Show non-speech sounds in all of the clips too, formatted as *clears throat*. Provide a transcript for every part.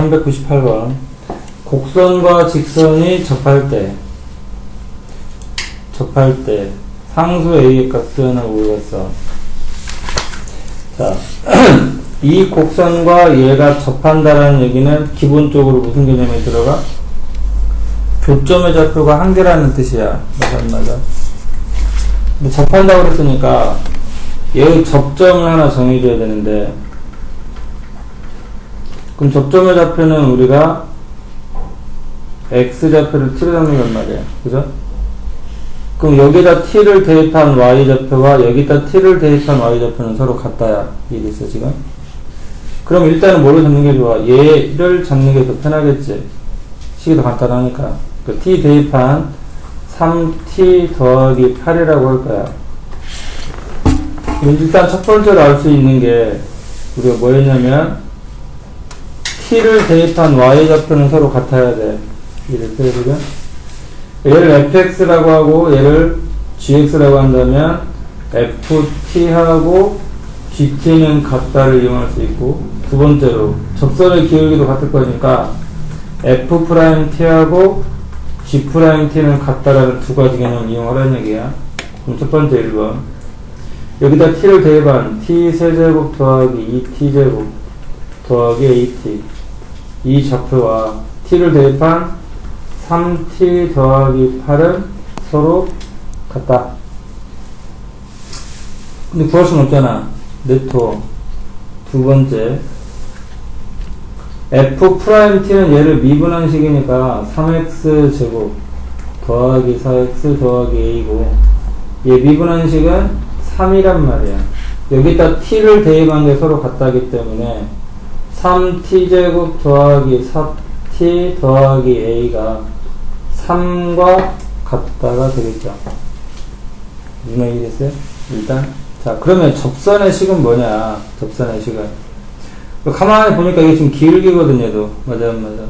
398번 곡선과 직선이 접할 때 접할 때 상수 A의 값은 모르겠어 자, *clears throat* 이 곡선과 얘가 접한다라는 얘기는 기본적으로 무슨 개념이 들어가? 교점의 좌표가 한 개라는 뜻이야 맞아 안 맞아? 근데 접한다고 그랬으니까 얘의 접점을 하나 정해줘야 되는데 그럼 접점의 좌표는 우리가 x 좌표를 t로 잡는 건 말이야. 그죠? 그럼 여기다 t를 대입한 y 좌표와 여기다 t를 대입한 y 좌표는 서로 같다야. 이해됐어, 지금? 그럼 일단은 뭐를 잡는 게 좋아? 얘를 잡는 게 더 편하겠지. 식이 더 간단하니까. 그 t 대입한 3t 더하기 8이라고 할 거야. 일단 첫 번째로 알 수 있는 게 우리가 뭐였냐면 t를 대입한 y 좌표는 서로 같아야 돼. 이랬어요, 지금? 얘를 fx라고 하고 얘를 gx라고 한다면 ft하고 gt는 같다를 이용할 수 있고 두 번째로 접선의 기울기도 같을 거니까 f't하고 g't는 같다라는 두 가지 개념을 이용하라는 얘기야. 그럼 첫 번째 1번 여기다 t를 대입한 t 세제곱 더하기 2t제곱 더하기 at 이 좌표와 t를 대입한 3t 더하기 8은 서로 같다. 근데 구할 수는 없잖아. 네토. 두 번째. f't는 얘를 미분한 식이니까 3x 제곱 더하기 4x 더하기 a고 얘 미분한 식은 3이란 말이야. 여기다 t를 대입한 게 서로 같다기 때문에 3t제곱 더하기 4t 더하기 a가 3과 같다가 되겠죠. 무슨 얘기 됐어요? 일단. 자, 그러면 접선의 식은 뭐냐? 접선의 식은. 가만히 보니까 이게 지금 기울기거든요, 얘도. 맞아요, 맞아.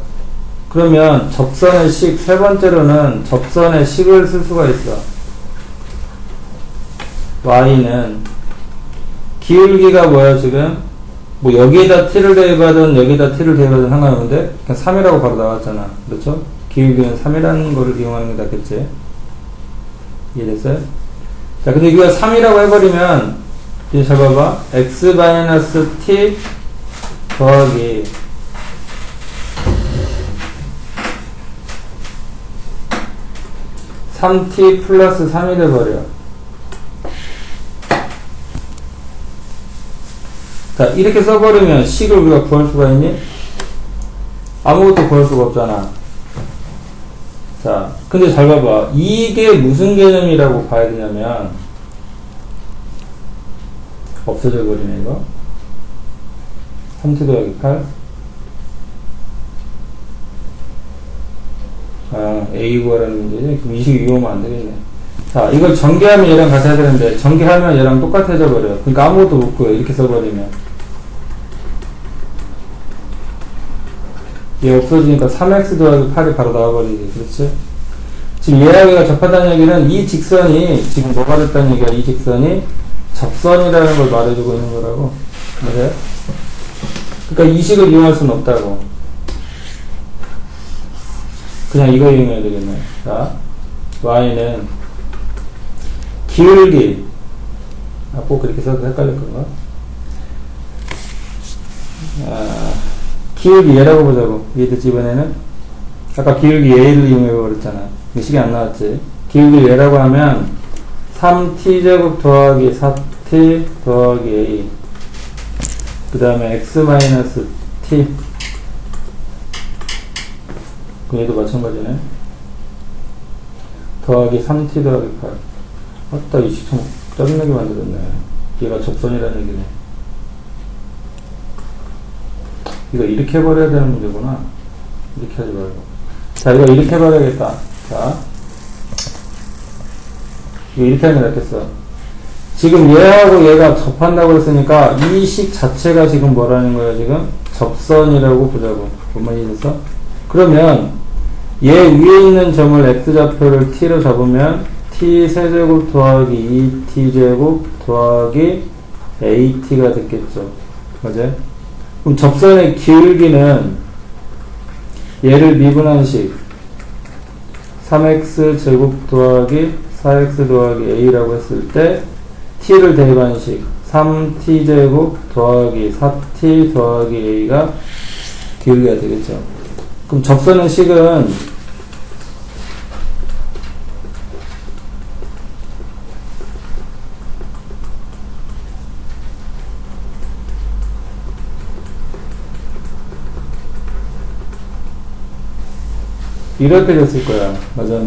그러면 접선의 식, 세 번째로는 접선의 식을 쓸 수가 있어. y는 기울기가 뭐야, 지금? 뭐 여기에다 t를 대입하든 여기에다 t를 대입하든 상관없는데 그냥 3이라고 바로 나왔잖아 그렇죠? 기울기는 3이라는 거를 이용하는 게 낫겠지 이해됐어요? 자 근데 이거 3이라고 해버리면 이제 잘 봐봐 x-t 더하기 (3t) 플러스 3이 돼버려 자, 이렇게 써버리면 식을 우리가 구할 수가 있니? 아무것도 구할 수가 없잖아. 자, 근데 잘 봐봐. 이게 무슨 개념이라고 봐야 되냐면, 없어져 버리네, 이거. 3t 더하기 8. 아, A 구하라는 문제지. 그럼 이 식이 이용하면 안 되겠네. 자, 이걸 전개하면 얘랑 같이 해야 되는데, 전개하면 얘랑 똑같아져 버려. 그러니까 아무것도 못 구해. 이렇게 써버리면. 얘 없어지니까 3x 더하기 8이 바로 나와버리지. 그렇지? 지금 얘하고 얘가 접하다는 얘기는 이 직선이, 지금 뭐가 됐다는 얘기야? 이 직선이 접선이라는 걸 말해주고 있는 거라고. 맞아요? 그러니까 이 식을 이용할 수는 없다고. 그냥 이거 이용해야 되겠네. 자, y는 기울기. 아, 꼭 그렇게 써도 헷갈릴 건가? 아, 기울기 얘라고 보자고. 이해됐지, 이번에는? 아까 기울기 얘를 이용해버렸잖아. 식이 안 나왔지. 기울기 얘라고 하면 3t제곱 더하기 4t 더하기 a 그 다음에 x 마이너스 t 그 얘도 마찬가지네. 더하기 3t 더하기 8 맞다, 이식 참 짜증나게 만들었네. 얘가 접선이라는 얘기네. 이거 이렇게 해버려야 되는 문제구나. 이렇게 하지 말고. 자, 이거 이렇게 해버려야겠다. 자. 이거 이렇게 하면 낫겠어. 지금 얘하고 얘가 접한다고 했으니까 이 식 자체가 지금 뭐라는 거야, 지금? 접선이라고 보자고. 뭔 말이 됐어? 그러면 얘 위에 있는 점을 x좌표를 t로 잡으면 t 세제곱 더하기 2t제곱 더하기 at가 됐겠죠. 맞아요? 그럼 접선의 기울기는 얘를 미분한 식 3x 제곱 더하기 4x 더하기 a라고 했을 때 t를 대입한 식 3t 제곱 더하기 4t 더하기 a가 기울기가 되겠죠. 그럼 접선의 식은 이렇게 됐을 거야. 맞아.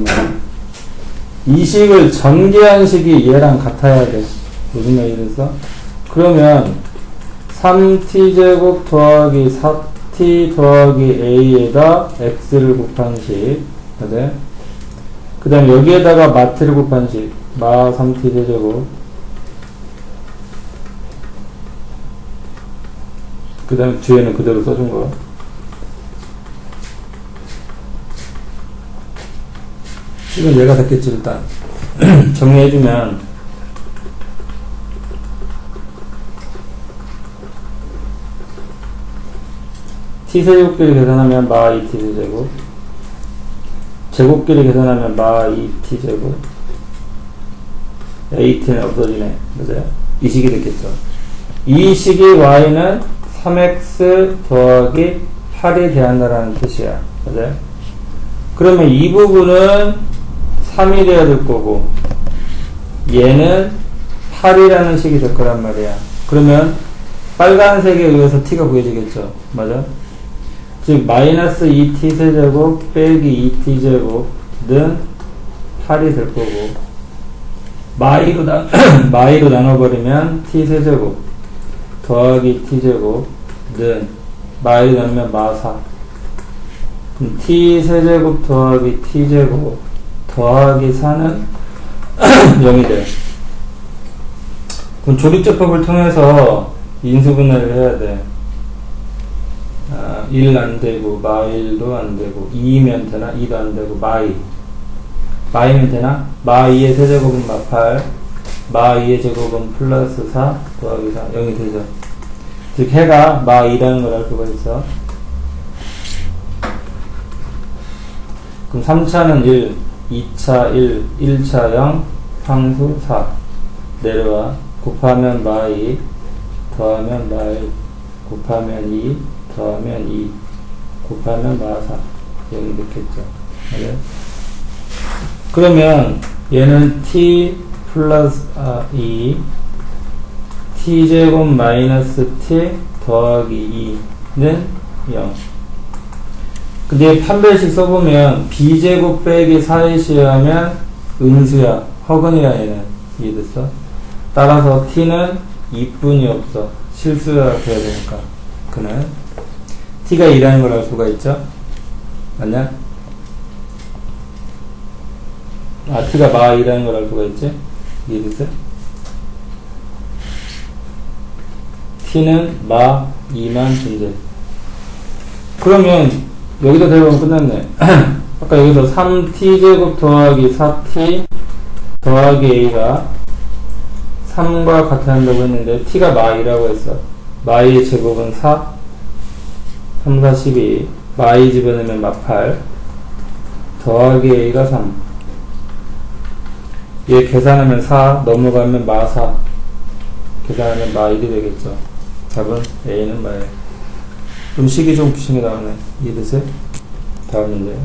이 식을 전개한 식이 얘랑 같아야 돼. 무슨 얘기겠어? 그러면 3t제곱 더하기 4t 더하기 a에다 x를 곱한 식. 맞아? 그 다음 여기에다가 마트를 곱한 식. 마 3t 제곱. 그 다음 뒤에는 그대로 써준 거야. 지금 얘가 됐겠지 일단 정리해주면 t세제곱끼리 계산하면 마 2t제곱 제곱끼리 계산하면 마 2t제곱. At는 없어지네. 맞아요? 이 식이 됐겠죠. 이 식의 y는 3x 더하기 8이 대한다라는 뜻이야. 맞아요? 그러면 이 부분은 3이 돼야 될 거고 얘는 8이라는 식이 될 거란 말이야. 그러면 빨간색에 의해서 t가 구해지겠죠. 맞아? 즉 마이너스 2t 세제곱 빼기 2t 제곱은 8이 될 거고 마이로 나 *clears throat* 마이로 나눠버리면 t 세제곱 더하기 t 제곱은 마이로 나누면 마4 그럼 t 세제곱 더하기 t 제곱 더하기 4는 0이 돼. 그럼 조립제법을 통해서 인수분해를 해야 돼. 아, 1 안 되고, 마 1도 안 되고, 2면 되나? 2도 안 되고, 마 2. 마 2면 되나? 마 2의 세제곱은 마 8, 마 2의 제곱은 플러스 4 더하기 4, 0이 되죠. 즉, 해가 마 2라는 걸 알 수가 있어. 그럼 3차는 1, 2차 1, 1차 0, 상수 4 내려와. 곱하면 마2 더하면 마1 곱하면 2 더하면 2 곱하면 마4 여기 넣겠죠. 네. 그러면 얘는 t 플러스 아, 2 t제곱 마이너스 t 더하기 2는 0 근데 판별식 써보면 b제곱 빼기 4에 시하면 음수야 허근이야 얘는 이해됐어? 따라서 t는 2분이 없어 실수가 돼야 되니까 그는 t가 2라는 걸 알 수가 있죠? 맞냐? 아 t가 마 2라는 걸 알 수가 있지? 이해됐어? t는 마 2만 존재 그러면 여기다 대보면 끝났네. *clears throat* 아까 여기서 3t제곱 더하기 4t 더하기 a가 3과 같아 한다고 했는데 t가 마이라고 했어. 마이의 제곱은 4 3, 4, 12 마이 집어넣으면 마8 더하기 a가 3 얘 계산하면 4 넘어가면 마4 계산하면 마1이 되겠죠. 답은 a는 마예요. 음식이 좀 귀신이 나오네. 이해되세요? 다음 문제.